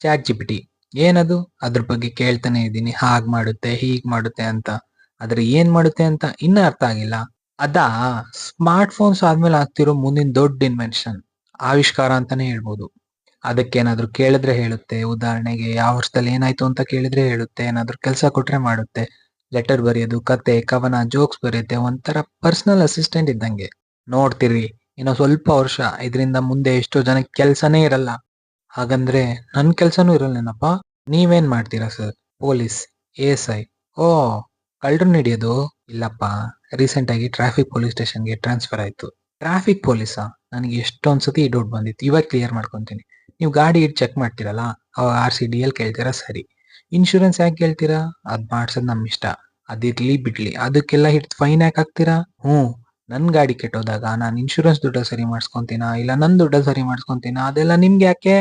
Chat GPT ಏನದು? ಅದ್ರ ಬಗ್ಗೆ ಕೇಳ್ತಾನೆ ಇದ್ದೀನಿ. ಹಾಗ್ ಮಾಡುತ್ತೆ, ಹೀಗ್ ಮಾಡುತ್ತೆ ಅಂತ. ಆದ್ರೆ ಏನ್ ಮಾಡುತ್ತೆ ಅಂತ ಇನ್ನ ಅರ್ಥ ಆಗಿಲ್ಲ. ಅದ ಸ್ಮಾರ್ಟ್ ಫೋನ್ಸ್ ಆದ್ಮೇಲೆ ಆಗ್ತಿರೋ ಮುಂದಿನ ದೊಡ್ಡ ಇನ್ವೆನ್ಷನ್ ಆವಿಷ್ಕಾರ ಅಂತಾನೆ ಹೇಳ್ಬೋದು. ಅದಕ್ಕೇನಾದ್ರೂ ಕೇಳಿದ್ರೆ ಹೇಳುತ್ತೆ, ಉದಾಹರಣೆಗೆ ಯಾವ ವರ್ಷದಲ್ಲಿ ಏನಾಯ್ತು ಅಂತ ಕೇಳಿದ್ರೆ ಹೇಳುತ್ತೆ, ಏನಾದ್ರೂ ಕೆಲಸ ಕೊಟ್ರೆ ಮಾಡುತ್ತೆ, ಲೆಟರ್ ಬರೆಯೋದು, ಕತೆ, ಕವನ, ಜೋಕ್ಸ್ ಬರೆಯುತ್ತೆ, ಒಂಥರ ಪರ್ಸನಲ್ ಅಸಿಸ್ಟೆಂಟ್ ಇದ್ದಂಗೆ. ನೋಡ್ತಿರಿ, ಇನ್ನು ಸ್ವಲ್ಪ ವರ್ಷ, ಇದರಿಂದ ಮುಂದೆ ಎಷ್ಟೋ ಜನಕ್ಕೆ ಕೆಲ್ಸನೇ ಇರಲ್ಲ. ಹಾಗಂದ್ರೆ ನನ್ ಕೆಲ್ಸನೂ ಇರಲ್ಲೇನಪ್ಪ ನೀವೇನ್ ಮಾಡ್ತೀರಾ ಸರ್? Police S I. ಓ ಕಳ್ಳರನ್ನ ಹಿಡಿಯೋದು ಇಲ್ಲಪ್ಪ, ರೀಸೆಂಟ್ ಆಗಿ ಟ್ರಾಫಿಕ್ ಪೊಲೀಸ್ ಸ್ಟೇಷನ್ಗೆ ಟ್ರಾನ್ಸ್ಫರ್ ಆಯ್ತು. ಟ್ರಾಫಿಕ್ ಪೊಲೀಸಾ? ನನಗೆ ಎಷ್ಟೊಂದ್ಸತಿ ಈ ಡೌಟ್ ಬಂದಿತ್ತು. ಇವಾಗ ಕ್ಲಿಯರ್ ಮಾಡ್ಕೊತೀನಿ. ನೀವು ಗಾಡಿ ಇಟ್ಟು ಚೆಕ್ ಮಾಡ್ತೀರಲ್ಲ ಅವಾಗ ಆರ್ ಸಿ ಡಿ ಎಲ್ ಕೇಳ್ತೀರಾ ಸರಿ. ಇನ್ಶೂರೆನ್ಸ್ ಯಾಕೆ ಕೇಳ್ತೀರಾ? ಅದ್ ಮಾಡ್ಸೋದು ನಮ್ಮ ಇಷ್ಟ. ಅದಿರ್ಲಿ ಬಿಡ್ಲಿ. ಅದಕ್ಕೆಲ್ಲ ಹಿಡ್ದು ಫೈನ್ ಯಾಕೆ ಹಾಕ್ತೀರಾ? ಹ್ಞೂ ನನ್ನ ಗಾಡಿ ಕೆಟ್ಟೋದಾಗ ನಾನು ಇನ್ಶೂರೆನ್ಸ್ ದುಡ್ಡ ಸರಿ ಮಾಡ್ಸ್ಕೊಂತೀನ? ಇಲ್ಲ ನನ್ನ ದುಡ್ಡ ಸರಿ ಮಾಡ್ಸ್ಕೊಂತೀನ? ಅದೆಲ್ಲ ನಿಮ್ಗೆ ಯಾಕೆ?